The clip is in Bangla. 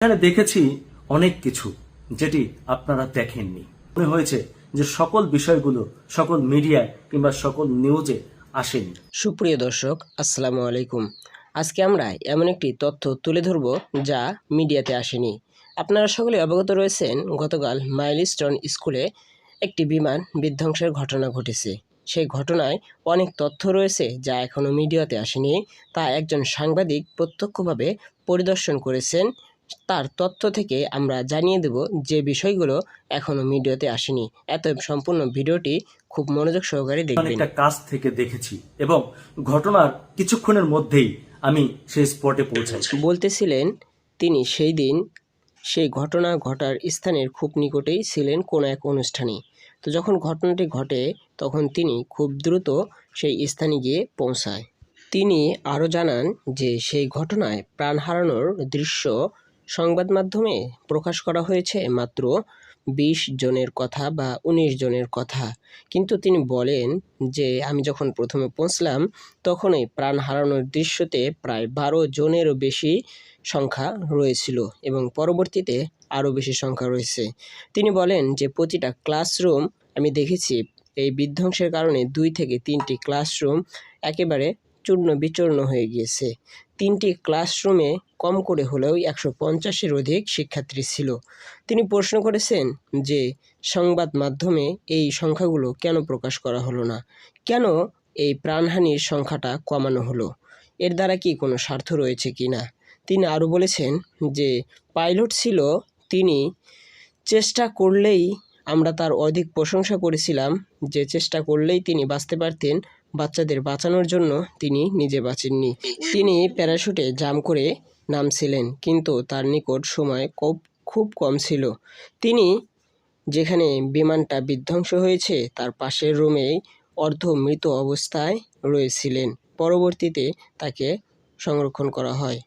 এখানে দেখেছি অনেক কিছু যেটি আপনারা দেখেননি। মনে হয়েছে যে সকল বিষয়গুলো সকল মিডিয়ায় কিংবা সকল নিউজে আসেনি। সুপ্রিয় দর্শক, আসসালামু আলাইকুম। আজকে আমরা এমন একটি তথ্য তুলে ধরব যা মিডিয়াতে আসেনি। আপনারা সকলে অবগত রয়েছেন, গতকাল মাইলস্টোন স্কুলে একটি বিমান বিধ্বংসের ঘটনা ঘটেছে। সেই ঘটনায় অনেক তথ্য রয়েছে যা এখনও মিডিয়াতে আসেনি। তা একজন সাংবাদিক প্রত্যক্ষভাবে পরিদর্শন করেছেন তার তথ্য থেকে আমরা জানিয়ে দেব যে বিষয়গুলো এখনও মিডিয়াতে আসেনি। এত সম্পূর্ণ ভিডিওটি খুব মনোযোগ সহকারে দেখবেন। অনেকটা কাছ থেকে দেখেছি এবং ঘটনার কিছুক্ষণের মধ্যেই আমি সেই স্পটে পৌঁছাই বলতেছিলেন তিনি সেই দিন সেই ঘটনা ঘটার স্থানের খুব নিকটেই ছিলেন কোনো এক অনুষ্ঠানে। তো যখন ঘটনাটি ঘটে তখন তিনি খুব দ্রুত সেই স্থানে গিয়ে পৌঁছায়। তিনি আরও জানান যে সেই ঘটনায় প্রাণ হারানোর দৃশ্য সংবাদ মাধ্যমে প্রকাশ করা হয়েছে মাত্র বিশ জনের কথা বা উনিশ জনের কথা। কিন্তু তিনি বলেন যে, আমি যখন প্রথমে পৌঁছলাম, তখনই প্রাণ হারানোর দৃশ্যতে প্রায় বারো জনেরও বেশি সংখ্যা রয়েছিল এবং পরবর্তীতে আরও বেশি সংখ্যা রয়েছে। তিনি বলেন যে, প্রতিটা ক্লাসরুম আমি দেখেছি, এই বিধ্বংসের কারণে দুই থেকে তিনটি ক্লাসরুম একেবারে চূর্ণ বিচূর্ণ হয়ে গিয়েছে। তিনটি ক্লাসরুমে কম করে হলেও একশো পঞ্চাশের অধিক শিক্ষার্থী ছিল। তিনি প্রশ্ন করেছেন যে, সংবাদ মাধ্যমে এই সংখ্যাগুলো কেন প্রকাশ করা হলো না? কেন এই প্রাণহানির সংখ্যাটা কমানো হলো? এর দ্বারা কি কোনো স্বার্থ রয়েছে কি না? তিনি আরও বলেছেন যে, পাইলট ছিল, তিনি চেষ্টা করলেই আমরা তার অধিক প্রশংসা করেছিলাম, যে চেষ্টা করলেই তিনি বাঁচতে পারতেন বাচ্চাদের বাঁচানোর জন্য তিনি নিজে বাঁচেননি। তিনি প্যারাশুটে জাম করে নামছিলেন, কিন্তু তার নিকট সময় খুব খুব কম ছিল। তিনি যেখানে বিমানটা বিধ্বংস হয়েছে, তার পাশের রুমেই অর্ধ মৃত অবস্থায় রয়েছিলেন। পরবর্তীতে তাকে সংরক্ষণ করা হয়।